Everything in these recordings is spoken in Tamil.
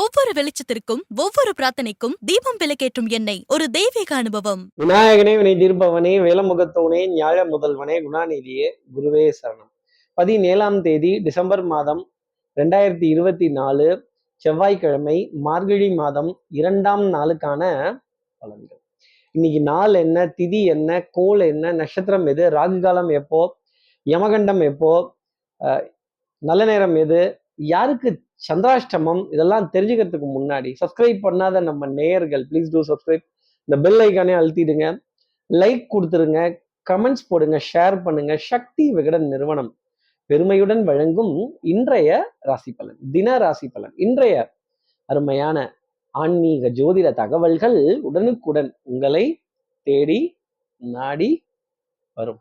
ஒவ்வொரு வெளிச்சத்திற்கும் ஒவ்வொரு பிரார்த்தனைக்கும் தீபம் விளக்கேற்றும் எண்ணெய் ஒரு தெய்வீக அனுபவம். விநாயகனே வினை தீர்ப்பவனே வேலமுகத்தவனே ஞாழ முதல்வனே குணாநிதியே குருவே சரணம். பதினேழாம் தேதி டிசம்பர் மாதம் ரெண்டாயிரத்தி இருபத்தி நாலு செவ்வாய்க்கிழமை மார்கழி மாதம் இரண்டாம் நாளுக்கான பலன்கள். இன்னைக்கு நாள் என்ன திதி என்ன கோல் என்ன நட்சத்திரம் எது ராகு காலம் எப்போ யமகண்டம் எப்போ நல்ல நேரம் எது யாருக்கு சந்திராஷ்டமம் இதெல்லாம் தெரிஞ்சுக்கிறதுக்கு முன்னாடி சப்ஸ்கிரைப் பண்ணாத நம்ம நேயர்கள் ப்ளீஸ் டூ சப்ஸ்கிரைப் இந்த பெல் ஐக்கானே அழுத்திடுங்க. லைக் கொடுத்துருங்க கமெண்ட்ஸ் போடுங்க ஷேர் பண்ணுங்க. சக்தி விகடன் நிறுவனம் பெருமையுடன் வழங்கும் இன்றைய ராசி பலன் தின ராசி பலன். இன்றைய அருமையான ஆன்மீக ஜோதிட தகவல்கள் உடனுக்குடன் உங்களை தேடி நாடி வரும்.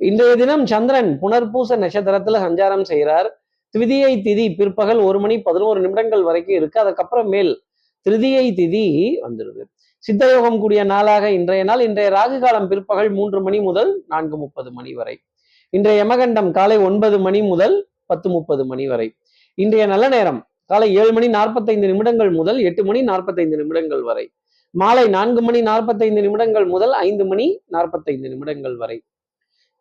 இன்றைய தினம் சந்திரன் புனர்பூச நட்சத்திரத்துல சஞ்சாரம் செய்கிறார் திருதியை திதி பிற்பகல் ஒரு மணி பதினோரு நிமிடங்கள் வரைக்கும் இருக்கு. அதுக்கப்புறம் மேல் திருதியை திதி வந்துடுது சித்தயோகம் கூடிய நாளாக இன்றைய நாள். இன்றைய ராகு காலம் பிற்பகல் மூன்று மணி முதல் நான்கு முப்பது மணி வரை. இன்றைய யமகண்டம் காலை ஒன்பது மணி முதல் பத்து முப்பது மணி வரை. இன்றைய நல்ல நேரம் காலை ஏழு மணி நாற்பத்தைந்து நிமிடங்கள் முதல் எட்டு மணி நாற்பத்தைந்து நிமிடங்கள் வரை. மாலை நான்கு மணி நாற்பத்தைந்து நிமிடங்கள் முதல் ஐந்து மணி நாற்பத்தைந்து நிமிடங்கள் வரை.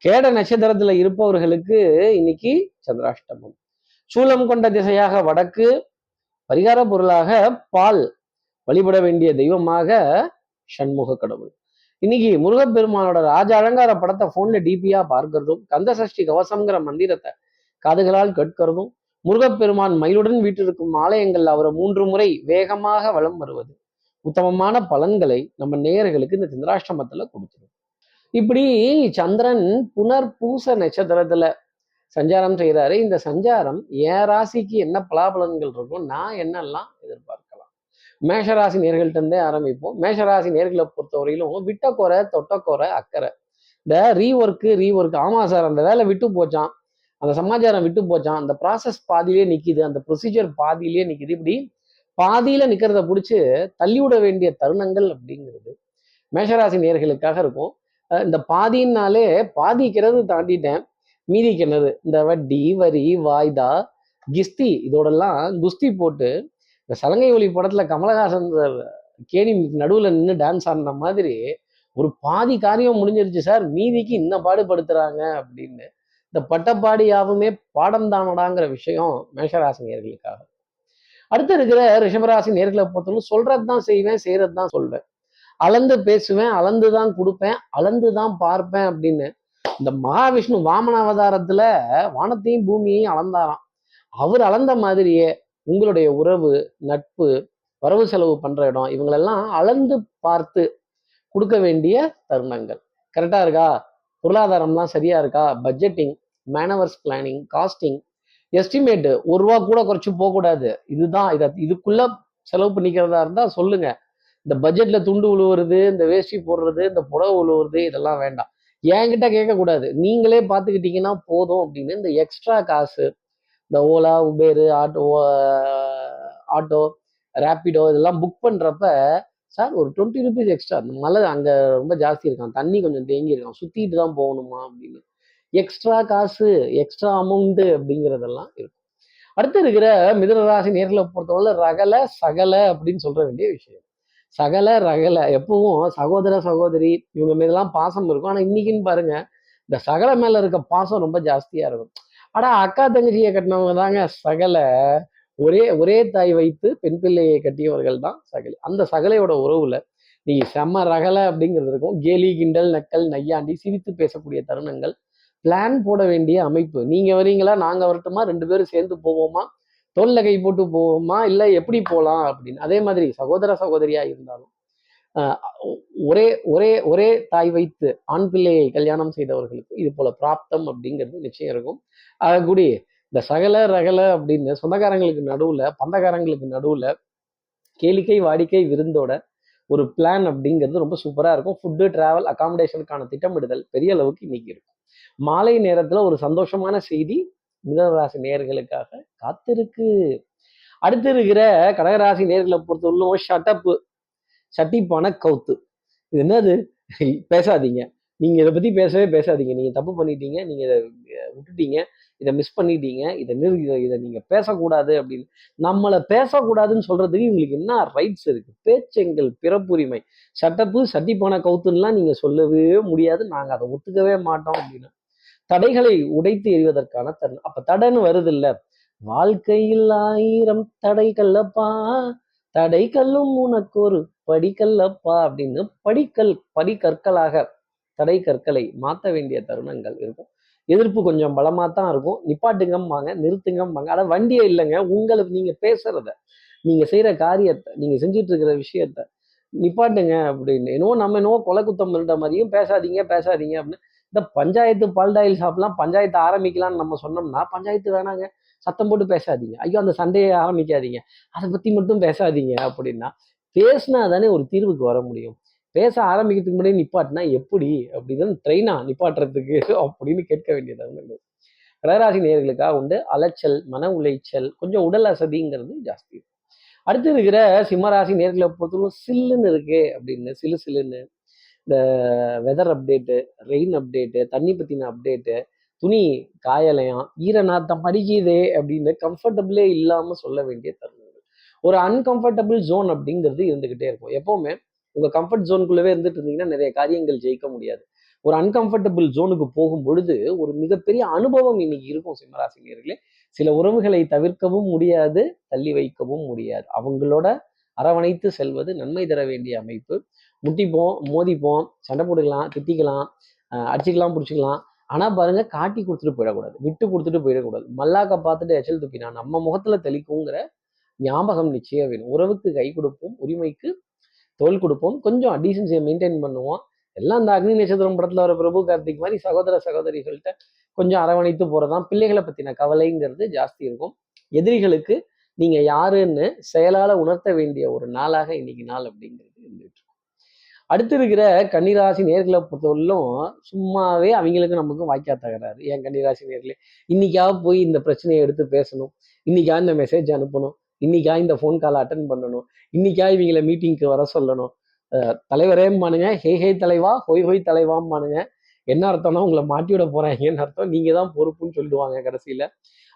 கேட நட்சத்திரத்துல இருப்பவர்களுக்கு இன்னைக்கு சந்திராஷ்டமம். சூலம் கொண்ட திசையாக வடக்கு பரிகார பொருளாக பால் வழிபட வேண்டிய தெய்வமாக சண்முக கடவுள். இன்னைக்கு முருகப்பெருமானோட ராஜ அலங்கார படத்தை போன்ல டிபியா பார்க்கறதும் கந்த சஷ்டி கவசம்ங்கிற மந்திரத்தை காதுகளால் கேட்கிறதும் முருகப்பெருமான் மயிலுடன் வீட்டிற்கும் ஆலயங்கள் அவரை மூன்று முறை வேகமாக வலம் வருவது உத்தமமான பலன்களை நம்ம நேயர்களுக்கு இந்த சந்திராஷ்டமத்துல கொடுத்துரும். இப்படி சந்திரன் புனர் பூச நட்சத்திரத்துல சஞ்சாரம் செய்கிறாரு இந்த சஞ்சாரம் என் ராசிக்கு என்ன பலாபலன்கள் இருக்கும் நான் என்னெல்லாம் எதிர்பார்க்கலாம். மேஷராசி நேர்கள்ட்டே இருந்தே ஆரம்பிப்போம். மேஷராசி நேர்களை பொறுத்தவரையிலும் விட்டக்கொறை தொட்டக்கொறை அக்கறை. இந்த ரீஒர்க்கு ரீஒர்க் ஆமா சார் அந்த வேலை விட்டு போச்சான் அந்த சமாச்சாரம் விட்டு போச்சான் அந்த ப்ராசஸ் பாதியிலே நிற்கிது அந்த ப்ரொசீஜர் பாதியிலே நிற்கிது இப்படி பாதியில நிற்கிறத பிடிச்சி தள்ளி விட வேண்டிய தருணங்கள் அப்படிங்கிறது மேஷராசி நேர்களுக்காக இருக்கும். இந்த பாதின்னாலே பாதிக்கிறது தாண்டிட்டேன். மீதிக்கு என்னது இந்த வட்டி வரி வாய்தா கிஸ்தி இதோடெல்லாம் குஸ்தி போட்டு இந்த சலங்கை ஒளி படத்துல கமலஹாசன் சார் கேணி நடுவில் நின்று டான்ஸ் ஆடின மாதிரி ஒரு பாதி காரியம் முடிஞ்சிருச்சு சார். மீதிக்கு இன்ன பாடுபடுத்துறாங்க அப்படின்னு. இந்த பட்டப்பாடி யாவுமே பாடம் தானடாங்கிற விஷயம் மேஷராசி நேர்களுக்காக. அடுத்து இருக்கிற ரிஷபராசி நேர்களை பொறுத்தவரைக்கும் சொல்றது தான் செய்வேன் செய்யறது தான் சொல்வேன். அளந்து பேசுவேன் அளந்து தான் கொடுப்பேன் அளந்து தான் பார்ப்பேன் அப்படின்னு இந்த மகாவிஷ்ணு வாமன அவதாரத்துல வானத்தையும் பூமியையும் அளந்தாராம். அவர் அளந்த மாதிரியே உங்களுடைய உறவு நட்பு வரவு செலவு பண்ற இடம் இவங்களெல்லாம் அளந்து பார்த்து கொடுக்க வேண்டிய தருணங்கள். கரெக்டா இருக்கா? பொருளாதாரம்லாம் சரியா இருக்கா? Budgeting manoeuvres planning costing estimate ஒரு ரூபா கூட குறைச்சு போகக்கூடாது இதுதான் இதை இதுக்குள்ள செலவு பண்ணிக்கிறதா இருந்தா சொல்லுங்க. இந்த பட்ஜெட்ல துண்டு உழுவுறது இந்த வேஷ்டி போடுறது இந்த புடவை உழுவுறது இதெல்லாம் வேண்டாம். என்கிட்ட கேட்கக்கூடாது. நீங்களே பார்த்துக்கிட்டீங்கன்னா போதும் அப்படின்னு இந்த எக்ஸ்ட்ரா காசு இந்த Ola Uber auto auto Rapido இதெல்லாம் புக் பண்ணுறப்ப சார் ஒரு டுவெண்ட்டி ருபீஸ் எக்ஸ்ட்ரா அந்த மலை அங்கே ரொம்ப ஜாஸ்தி இருக்கான் தண்ணி கொஞ்சம் தேங்கி இருக்கான் சுற்றிட்டு தான் போகணுமா அப்படின்னு. எக்ஸ்ட்ரா காசு எக்ஸ்ட்ரா அமௌண்ட்டு அப்படிங்கிறதெல்லாம் இருக்கும். அடுத்து இருக்கிற மிதனராசி நேர்களை பொறுத்தவரை ரகல சகல அப்படின்னு சொல்ற வேண்டிய விஷயம். சகல ரகல எப்பவும் சகோதர சகோதரி இவங்க மீதெல்லாம் பாசம் இருக்கும். ஆனால் இன்னைக்குன்னு பாருங்க இந்த சகல மேல இருக்க பாசம் ரொம்ப ஜாஸ்தியா இருக்கும். ஆனா அக்கா தங்கச்சியை கட்டினவங்க தாங்க சகல. ஒரே ஒரே தாய் வைத்து பெண் பிள்ளையை கட்டியவர்கள் தான் சகலை. அந்த சகலையோட உறவுல நீங்க செம்ம ரகல அப்படிங்கிறது இருக்கும். கேலி கிண்டல் நக்கல் நையாண்டி சிரித்து பேசக்கூடிய தருணங்கள். பிளான் போட வேண்டிய அமைப்பு. நீங்க வரீங்களா நாங்க வரட்டுமா ரெண்டு பேரும் சேர்ந்து போவோமா? தோல்ல கை போட்டு போவோமா? இல்லை எப்படி போகலாம் அப்படின்னு. அதே மாதிரி சகோதர சகோதரியா இருந்தாலும் ஒரே ஒரே ஒரே தாய் வைத்து ஆண் பிள்ளையை கல்யாணம் செய்தவர்களுக்கு இது போல பிராப்தம் அப்படிங்கிறது நிச்சயம் இருக்கும். ஆகக்கூடி இந்த சகல ரகல அப்படின்னு சொந்தக்காரங்களுக்கு நடுவில் பந்தக்காரங்களுக்கு நடுவில் கேளிக்கை வாடிக்கை விருந்தோட ஒரு பிளான் அப்படிங்கிறது ரொம்ப சூப்பராக இருக்கும். ஃபுட்டு டிராவல் அகாமடேஷனுக்கான திட்டமிடுதல் பெரிய அளவுக்கு இன்னைக்கு இருக்கும். மாலை நேரத்தில் ஒரு சந்தோஷமான செய்தி மிதனராசி நேர்களுக்காக காத்திருக்கு. அடுத்து இருக்கிற கடகராசி நேர்களை பொறுத்தவரையிலும் ஷட்டப்பு சட்டிப்பான கவுத்து. இது என்னது? பேசாதீங்க. நீங்க இதை பத்தி பேசவே பேசாதீங்க. நீங்க தப்பு பண்ணிட்டீங்க நீங்க இதை விட்டுட்டீங்க இதை மிஸ் பண்ணிட்டீங்க இதை நிறு இதை இதை நீங்க பேசக்கூடாது அப்படின்னு. நம்மளை பேசக்கூடாதுன்னு சொல்றதுக்கு இவங்களுக்கு என்ன ரைட்ஸ் இருக்கு? பேச்செங்கள் பிறப்புரிமை. சட்டப்பு சட்டிப்பான கவுத்துன்னெலாம் நீங்க சொல்லவே முடியாது. நாங்கள் அதை ஒத்துக்கவே மாட்டோம் அப்படின்னு. தடைகளை உடைத்து எறிவதற்கான தருணம். அப்ப தடைன்னு வருது இல்ல வாழ்க்கையில் ஆயிரம் தடைகள்லப்பா தடைக்கல்லும் உனக்கு ஒரு படிக்கல்லப்பா அப்படின்னு படிக்கல் படிக்கற்களாக தடை கற்களை மாற்ற வேண்டிய தருணங்கள் இருக்கும். எதிர்ப்பு கொஞ்சம் பலமா தான் இருக்கும். நிப்பாட்டுங்கம்பாங்க நிறுத்துங்கம்பாங்க. ஆனா வண்டியே இல்லைங்க. உங்களுக்கு நீங்க பேசுறத நீங்க செய்யற காரியத்தை நீங்க செஞ்சிட்டு இருக்கிற விஷயத்த நிப்பாட்டுங்க அப்படின்னு. என்னவோ நம்ம என்னவோ கொலை குத்தம் இருந்த மாதிரியும் பேசாதீங்க பேசாதீங்க அப்படின்னு இந்த பஞ்சாயத்து பால்டாயில் ஷாப்லாம் பஞ்சாயத்து ஆரம்பிக்கலாம்னு நம்ம சொன்னோம்னா பஞ்சாயத்து வேணாங்க. சத்தம் போட்டு பேசாதீங்க. ஐயோ அந்த சண்டையை ஆரம்பிக்காதீங்க. அதை பத்தி மட்டும் பேசாதீங்க அப்படின்னா பேசினா தானே ஒரு தீர்வுக்கு வர முடியும். பேச ஆரம்பிக்கிறதுக்கு முன்னாடி நிப்பாட்டினா எப்படி? அப்படின்னு ட்ரெயினா நிப்பாட்டுறதுக்கு அப்படின்னு கேட்க வேண்டியதாக கடகராசி நேர்களுக்காக உண்டு. அலைச்சல் மன உளைச்சல் கொஞ்சம் உடல் அசதிங்கிறது ஜாஸ்தி. இருக்கும். அடுத்து இருக்கிற சிம்மராசி நேர்களை பொறுத்தவரை சில்லுன்னு இருக்கு அப்படின்னு சிலு சிலுன்னு இந்த வெதர் அப்டேட்டு ரெயின் அப்டேட்டு தண்ணி பற்றின அப்டேட்டு துணி காயலையாம் ஈர நாத்தம் அடிக்குதே அப்படின்னு கம்ஃபர்டபுளே இல்லாமல் சொல்ல வேண்டிய தருணங்கள். ஒரு அன்கம்ஃபர்டபுள் ஜோன் அப்படிங்கிறது இருந்துக்கிட்டே இருக்கும். எப்போவுமே உங்கள் கம்ஃபர்ட் ஜோனுக்குள்ளவே இருந்துட்டு இருந்தீங்கன்னா நிறைய காரியங்கள் ஜெயிக்க முடியாது. ஒரு அன்கம்ஃபர்டபுள் ஜோனுக்கு போகும் பொழுது ஒரு மிகப்பெரிய அனுபவம் இன்னைக்கு இருக்கும் சிம்மராசினியர்களே. சில உறவுகளை தவிர்க்கவும் முடியாது தள்ளி வைக்கவும் முடியாது. அவங்களோட அரவணைத்து செல்வது நன்மை தர வேண்டிய அமைப்பு. முட்டிப்போம் மோதிப்போம் சண்டை போட்டுக்கலாம் திட்டிக்கலாம் அடிச்சுக்கலாம் பிடிச்சிக்கலாம். ஆனால் பாருங்க காட்டி கொடுத்துட்டு போயிடக்கூடாது. விட்டு கொடுத்துட்டு போயிடக்கூடாது. மல்லாக்க பார்த்துட்டு எச்சல் துப்பினா நம்ம முகத்துல தெளிக்குங்கிற ஞாபகம் நிச்சயம் வேணும். உறவுக்கு கை கொடுப்போம் உரிமைக்கு தோல் கொடுப்போம். கொஞ்சம் டீசன்சியை மெயின்டைன் பண்ணுவோம். எல்லாம் அந்த அக்னி நட்சத்திரம் படத்துல வர பிரபு கார்த்திக் மாதிரி சகோதர சகோதரிகள்கிட்ட கொஞ்சம் அரவணைத்து போறதான் பிள்ளைகளை பத்தின கவலைங்கிறது ஜாஸ்தி இருக்கும். எதிரிகளுக்கு நீங்க யாருன்னு செயலால உணர்த்த வேண்டிய ஒரு நாளாக இன்னைக்கு நாள் அப்படிங்கிறது இருந்துட்டு அடுத்து இருக்கிற கன்னிராசி நேர்களை பொறுத்தவரையிலும் சும்மாவே அவங்களுக்கு நமக்கும் வாய்க்கா தகராறு. ஏன் கன்னிராசி நேர்களே? இன்னைக்காக போய் இந்த பிரச்சனையை எடுத்து பேசணும். இன்னைக்கா இந்த மெசேஜ் அனுப்பணும். இன்னைக்கா இந்த ஃபோன் கால் அட்டன் பண்ணணும். இன்னைக்கா இவங்களை மீட்டிங்க்கு வர சொல்லணும். தலைவரே மானுங்க ஹே ஹே தலைவா ஹொய் ஹொய் தலைவாம்பானுங்க என்ன அர்த்தம்னா உங்களை மாட்டி விட போறாங்கன்னு அர்த்தம்? நீங்க தான் பொறுப்புன்னு சொல்லிடுவாங்க கடைசியில.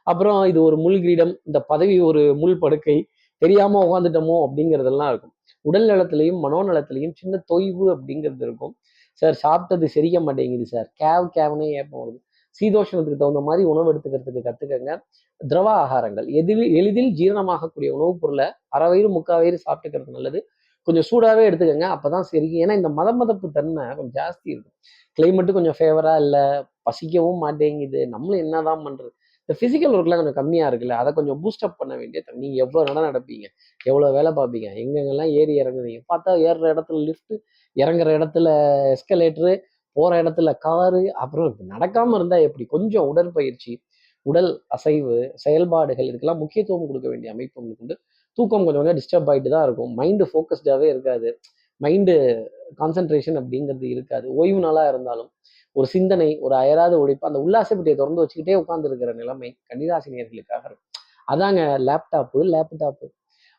அப்புறம் இது ஒரு முள் கிரீடம். இந்த பதவி ஒரு முள் படுக்கை. தெரியாம உட்காந்துட்டோமோ அப்படிங்கிறதெல்லாம் இருக்கும். உடல் நலத்திலையும் மனோநலத்திலையும் சின்ன தொய்வு அப்படிங்கிறது இருக்கும். சார் சாப்பிட்டது செரிக்க மாட்டேங்குது சார். கேவ் கேவ்னே ஏப்பம் வருது. சீதோஷணத்துக்கு தகுந்த மாதிரி உணவு எடுத்துக்கிறதுக்கு கற்றுக்கங்க திரவ ஆகாரங்கள். எதில் எளிதில் ஜீரணமாகக்கூடிய உணவுப் பொருளை அரை வயிறு முக்கால் வயிறு சாப்பிட்டுக்கிறது நல்லது. கொஞ்சம் சூடாகவே எடுத்துக்கோங்க. அப்போ தான் சரி ஏன்னா இந்த மத மதப்பு தன்மை கொஞ்சம் ஜாஸ்தி இருக்கும். கிளைமேட்டு கொஞ்சம் ஃபேவராக இல்லை. பசிக்கவும் மாட்டேங்குது. நம்மளும் என்னதான் பண்ணுறது இந்த பிசிக்கல் ஒர்க்லாம் கொஞ்சம் கம்மியாக இருக்குல்ல அதை கொஞ்சம் பூஸ்டப் பண்ண வேண்டிய நீங்கள் எவ்வளோ எவ்வளவு நட நடப்பீங்க? எவ்வளோ வேலை பார்ப்பீங்க? எங்கெங்கெல்லாம் ஏறி இறங்குவீங்க பார்த்தா ஏறுற இடத்துல லிஃப்ட்டு இறங்குற இடத்துல எஸ்கலேட்டரு போகிற இடத்துல காரு அப்புறம் நடக்காமல் இருந்தால் எப்படி? கொஞ்சம் உடற்பயிற்சி உடல் அசைவு செயல்பாடுகள் இதுக்கெல்லாம் முக்கியத்துவம் கொடுக்க வேண்டிய அமைப்பு உங்களுக்கு உண்டு. தூக்கம் கொஞ்சம் கொஞ்சம் டிஸ்டர்ப் ஆகிட்டு தான் இருக்கும். மைண்டு ஃபோக்கஸ்டாகவே இருக்காது. மைண்டு கான்சென்ட்ரேஷன் அப்படிங்கிறது இருக்காது. ஓய்வு நாளாக இருந்தாலும் ஒரு சிந்தனை ஒரு அயராத ஒழிப்பு அந்த உல்லாசப்பட்டியை திறந்து வச்சுக்கிட்டே உட்கார்ந்து இருக்கிற நிலைமை கன்னிராசினியர்களுக்காக இருக்கும். அதாங்க லேப்டாப்பு லேப்டாப்பு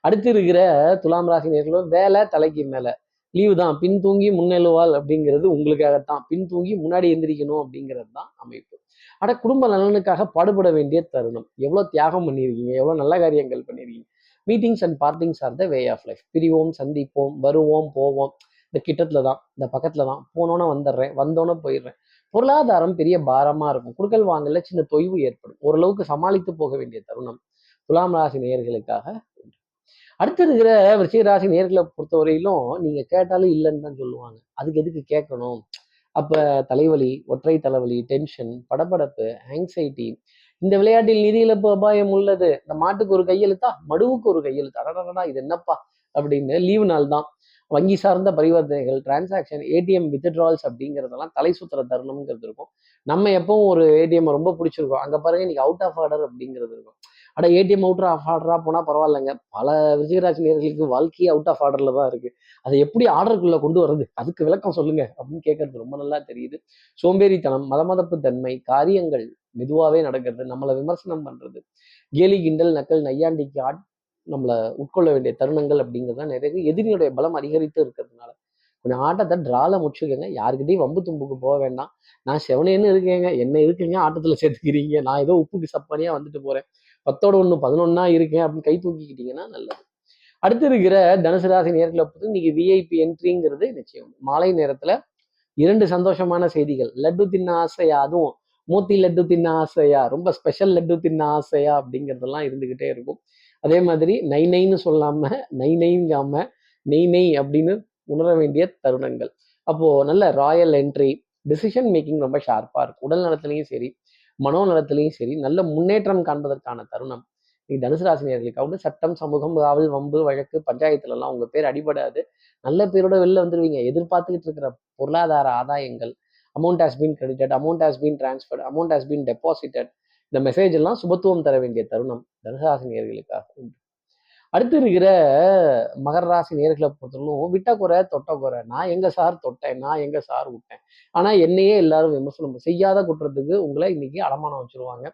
அடுத்து இருக்கிற துலாம் ராசி வேலை தலைக்கு மேலே. லீவு தான் பின் தூங்கி முன்னெழுவாள் அப்படிங்கிறது உங்களுக்காகத்தான். பின் தூங்கி முன்னாடி எந்திரிக்கணும் அப்படிங்கிறது தான் அமைப்பு. ஆனால் குடும்ப நலனுக்காக பாடுபட வேண்டிய தருணம். எவ்வளோ தியாகம் பண்ணியிருக்கீங்க எவ்வளோ நல்ல காரியங்கள் பண்ணியிருக்கீங்க. Meetings and partings are the way of life பிரிவோம் சந்திப்போம் வருவோம் போவோம். இந்த கிட்டத்தில் தான் இந்த பக்கத்தில் தான். போனோன்னே வந்துடுறேன் வந்தோன்னே போயிடுறேன். பொருளாதாரம் பெரிய பாரமா இருக்கும். குடுக்கல் வாங்கல சின்ன தொய்வு ஏற்படும். ஓரளவுக்கு சமாளித்து போக வேண்டிய தருணம் துலாம் ராசி நேயர்களுக்காக உண்டு. அடுத்து இருக்கிற விருச்சிக ராசி நேர்களை பொறுத்தவரையிலும் நீங்க கேட்டாலும் இல்லைன்னு தான் சொல்லுவாங்க. அதுக்கு எதுக்கு கேட்கணும்? அப்ப தலைவலி ஒற்றை தலைவலி டென்ஷன் படபடப்பு ஆங்ஸைட்டி இந்த விளையாட்டில் நிதி இழப்பு அபாயம் உள்ளது. இந்த மாட்டுக்கு ஒரு கையெழுத்தா? மடுவுக்கு ஒரு கையெழுத்தா? இது என்னப்பா? அப்படின்னு லீவு நாள் தான் வங்கி சார்ந்த பரிவர்த்தனைகள் டிரான்சாக்ஷன் ஏடிஎம் வித்ட்ரால்ஸ் அப்படிங்கிறதெல்லாம் தலை சுத்துற தருணம்ங்கிறது இருக்கும். நம்ம எப்பவும் ஒரு ஏடிஎம் ரொம்ப பிடிச்சிருக்கோம். அங்கே பாருங்க இன்னைக்கு அவுட் ஆஃப் ஆர்டர் அப்படிங்கிறது இருக்கும். அட ஏடிஎம் அவுட் ஆஃப் ஆர்டராக போனால் பரவாயில்லைங்க. பல விஜயராஜ் நேர்களுக்கு வாழ்க்கையே அவுட் ஆஃப் ஆர்டரில் தான் இருக்கு. அதை எப்படி ஆர்டருக்குள்ளே கொண்டு வர்றது? அதுக்கு விளக்கம் சொல்லுங்க அப்படின்னு கேட்கறது ரொம்ப நல்லா தெரியுது. சோம்பேறித்தனம் மதமதப்பு தன்மை காரியங்கள் மெதுவாகவே நடக்கிறது நம்மளை விமர்சனம் பண்றது கேலி கிண்டல் நக்கல் நையாண்டிக்கு ஆட் நம்மளை உட்கொள்ள வேண்டிய தருணங்கள் அப்படிங்கிறது தான் நிறைய எதிரியுடைய பலம் அதிகரித்து இருக்கிறதுனால. கொஞ்சம் ஆட்டத்தை ட்ரால முடிச்சுக்கோங்க. யாருக்கிட்டையும் வம்பு தும்புக்கு போக வேண்டாம். நான் செவனேன்னு இருக்கேங்க. என்ன இருக்குங்க. ஆட்டத்தில் சேர்த்துக்கிறீங்க. நான் ஏதோ உப்புக்கு சப்பானியாக வந்துட்டு போகிறேன் பத்தோட ஒன்று பதினொன்னா இருக்கேன் அப்படின்னு கை தூக்கிக்கிட்டீங்கன்னா நல்லது. அடுத்து இருக்கிற தனுசு ராசி நேர்களை பொறுத்து இன்னைக்கு விஐபி என்ட்ரிங்கிறது நிச்சயம். மாலை நேரத்தில் இரண்டு சந்தோஷமான செய்திகள். லட்டு தின்ன ஆசையா அதுவும். மோத்தி லட்டு தின்ன ஆசையா? ரொம்ப ஸ்பெஷல் லட்டு தின்ன ஆசையா? அப்படிங்கிறதெல்லாம் இருந்துக்கிட்டே இருக்கும். அதே மாதிரி நை நைன்னு சொல்லாம நை நைங்காம நெய் நெய் அப்படின்னு உணர வேண்டிய தருணங்கள். அப்போ நல்ல ராயல் என்ட்ரி டிசிஷன் மேக்கிங் ரொம்ப ஷார்ப்பா இருக்கும். உடல் நலத்திலையும் சரி மனோ நலத்திலையும் சரி நல்ல முன்னேற்றம் காண்பதற்கான தருணம். நீ தனுசு ராசினியர்களுக்காக வந்து சட்டம் சமூகம் காவல் வம்பு வழக்கு பஞ்சாயத்துலலாம் உங்கள் உங்க பேர் அடிபடாது. நல்ல பேரோட வெளில வந்துருவீங்க. எதிர்பார்த்துக்கிட்டு இருக்கிற பொருளாதார ஆதாயங்கள் amount has been credited amount has been transferred amount has been deposited இந்த மெசேஜ் எல்லாம் சுபத்துவம் தர வேண்டிய தருணம் தனுசாசி நேர்களுக்காக உண்டு. அடுத்து இருக்கிற மகர ராசி நேர்களை பொறுத்தவரைக்கும் விட்ட குறை தொட்ட குறை. நான் எங்க சார் தொட்டேன் நான் எங்க சார் விட்டேன். ஆனா என்னையே எல்லாரும் விமர்சனம் செய்யாத குற்றத்துக்கு உங்களை இன்னைக்கு அடமானம் வச்சிருவாங்க.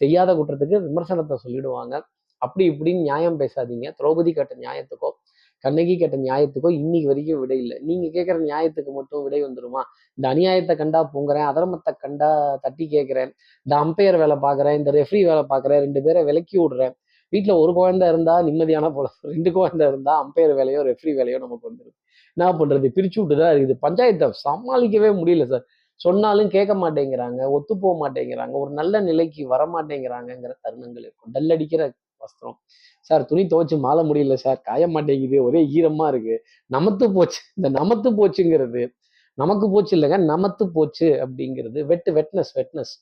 செய்யாத குற்றத்துக்கு விமர்சனத்தை சொல்லிடுவாங்க. அப்படி இப்படின்னு நியாயம் பேசாதீங்க. திரௌபதி கட்ட நியாயத்துக்கோ கண்ணகி கேட்ட நியாயத்துக்கோ இன்னைக்கு வரைக்கும் விடை இல்லை. நீங்க கேட்குற நியாயத்துக்கு மட்டும் விடை வந்துருமா? இந்த அநியாயத்தை கண்டா பொங்குறேன் அதர்மத்தை கண்டா தட்டி கேட்குறேன் இந்த அம்பையர் வேலை பார்க்குறேன் இந்த ரெஃப்ரி வேலை பார்க்குறேன் ரெண்டு பேரை விலக்கி விடுறேன். வீட்டில் ஒரு குழந்தை இருந்தா நிம்மதியான போல ரெண்டு குழந்தை இருந்தா அம்பையர் வேலையோ ரெஃப்ரி வேலையோ நமக்கு வந்துடும் என்ன பண்றது? பிரிச்சு விட்டு தான் இருக்குது. பஞ்சாயத்தை சமாளிக்கவே முடியல சார். சொன்னாலும் கேட்க மாட்டேங்கிறாங்க ஒத்து போக மாட்டேங்கிறாங்க ஒரு நல்ல நிலைக்கு வர மாட்டேங்கிறாங்கங்கிற தருணங்கள் இருக்கும். டல்லடிக்கிற வஸ்திரம். சார் துணி துவைச்சு மால முடியல சார். காய மாட்டேங்குது. ஒரே ஈரமா இருக்கு. நமத்து போச்சு. இந்த நமத்து போச்சுங்கிறது நமக்கு போச்சு இல்லைங்க நமத்து போச்சு அப்படிங்கிறது வெட்டு வெட்னஸ் வெட்னஸ்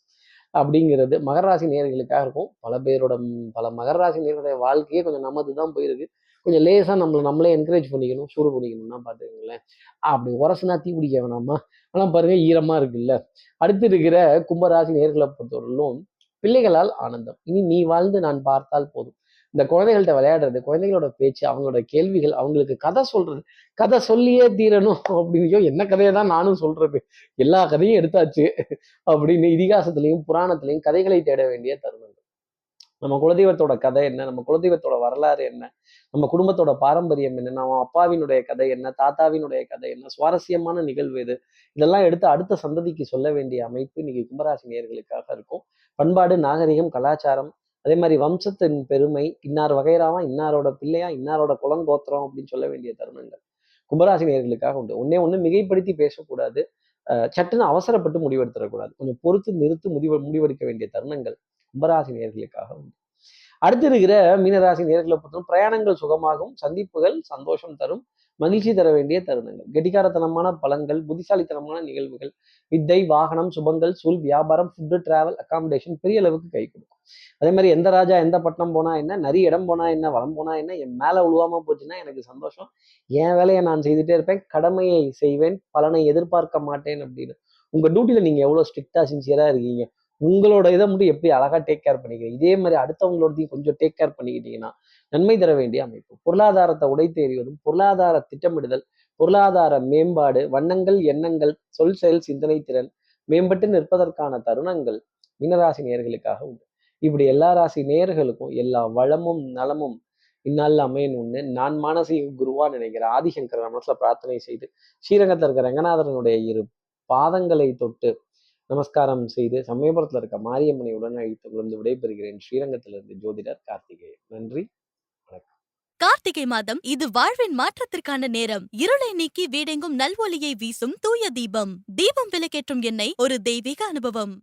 அப்படிங்கிறது மகர ராசி நேர்களுக்காக இருக்கும். பல பேரோட பல மகர ராசி நேர்களுடைய வாழ்க்கையே கொஞ்சம் நமது தான் போயிருக்கு. கொஞ்சம் லேசாக நம்மளை நம்மளே என்கரேஜ் பண்ணிக்கணும் சூடு பண்ணிக்கணும்னா பார்த்துக்கங்களேன் அப்படி உரசுனா தீ பிடிக்க வேணாமா? ஆனால் பாருங்க ஈரமாக இருக்குல்ல. அடுத்து இருக்கிற கும்பராசி நேர்களை பொறுத்தவரையிலும் பிள்ளைகளால் ஆனந்தம். இனி நீ வாழ்ந்து நான் பார்த்தால் போதும். இந்த குழந்தைகள்கிட்ட விளையாடுறது குழந்தைகளோட பேச்சு அவங்களோட கேள்விகள் அவங்களுக்கு கதை சொல்றது கதை சொல்லியே தீரணும் அப்படின்னு என்ன கதையை தான் நானும் சொல்றது? எல்லா கதையும் எடுத்தாச்சு அப்படின்னு இதிகாசத்திலையும் புராணத்திலையும் கதைகளை தேட வேண்டிய தருணங்கள். நம்ம குலதெய்வத்தோட கதை என்ன? நம்ம குலதெய்வத்தோட வரலாறு என்ன? நம்ம குடும்பத்தோட பாரம்பரியம் என்ன? நம்ம அப்பாவினுடைய கதை என்ன? தாத்தாவினுடைய கதை என்ன? சுவாரஸ்யமான நிகழ்வு இது இதெல்லாம் எடுத்து அடுத்த சந்ததிக்கு சொல்ல வேண்டிய அமைப்பு இன்னைக்கு கும்பராசினியர்களுக்காக இருக்கும். பண்பாடு நாகரிகம் கலாச்சாரம் அதே மாதிரி வம்சத்தின் பெருமை இன்னார் வகைராவா இன்னாரோட பிள்ளையா இன்னாரோட குலங்கோத்திரம் அப்படின்னு சொல்ல வேண்டிய தருணங்கள். கும்பராசி நேயர்களுக்காக உண்டு. ஒன்னே ஒண்ணு மிகைப்படுத்தி பேசக்கூடாது. அஹ் சட்டுன்னு அவசரப்பட்டு முடிவெடுத்துடக்கூடாது. கொஞ்சம் பொறுத்து நிறுத்து முடிவு முடிவெடுக்க வேண்டிய தருணங்கள் கும்பராசி நேர்களுக்காக உண்டு. அடுத்து இருக்கிற மீனராசி நேர்களை பொறுத்தவரை பிரயாணங்கள் சுகமாகும் சந்திப்புகள் சந்தோஷம் தரும் மகிழ்ச்சி தர வேண்டிய தருணங்கள். கெட்டிக்காரத்தனமான பலன்கள் புத்திசாலித்தனமான நிகழ்வுகள் வித்தை வாகனம் சுபங்கள் சூழ் வியாபாரம் ஃபுட்டு டிராவல் அகாமடேஷன் பெரிய அளவுக்கு கை கொடுக்கும். அதே மாதிரி எந்த ராஜா எந்த பட்டணம் போனா என்ன நிறைய இடம் போனா என்ன வளம் போனா என்ன என் மேல உழுவாம போச்சுன்னா எனக்கு சந்தோஷம். என் வேலையை நான் செய்துட்டே இருப்பேன் கடமையை செய்வேன் பலனை எதிர்பார்க்க மாட்டேன் அப்படின்னு. உங்க டியூட்டியில நீங்க எவ்வளவு ஸ்ட்ரிக்டா சின்சியரா இருக்கீங்க? உங்களோட இதை மட்டும் எப்படி அழகா டேக் கேர் பண்ணிக்கிறீங்க? இதே மாதிரி அடுத்தவங்களோடதையும் கொஞ்சம் டேக் கேர் பண்ணிக்கிட்டீங்கன்னா நன்மை தர வேண்டிய அமைப்பு. பொருளாதாரத்தை உடைத்து எறிவதும் பொருளாதார திட்டமிடுதல் பொருளாதார மேம்பாடு வண்ணங்கள் எண்ணங்கள் சொல் செயல் சிந்தனை திறன் மேம்பட்டு நிற்பதற்கான தருணங்கள் மீனராசி நேயர்களுக்காக உண்டு. இப்படி எல்லா ராசி நேயர்களுக்கும் எல்லா வளமும் நலமும் இந்நாளில் அமையணும்னு நான் மானசீக குருவா நினைக்கிற ஆதிசங்கர மனசுல பிரார்த்தனை செய்து ஸ்ரீரங்கத்தில் இருக்கிற ரங்கநாதரனுடைய இரு பாதங்களை தொட்டு நமஸ்காரம் செய்து சமயபுரத்தில் இருக்க மாரியம்மனை உடன் அழைத்து விழுந்து விடைபெறுகிறேன். ஸ்ரீரங்கத்திலிருந்து ஜோதிடர் கார்த்திகேயன். நன்றி. கார்த்திகை மாதம் இது வாழ்வின் மாற்றத்திற்கான நேரம். இருளை நீக்கி வீடெங்கும் நல்வொலியை வீசும் தூய தீபம். தீபம் விளக்கேற்றும் எண்ணெய் ஒரு தெய்வீக அனுபவம்.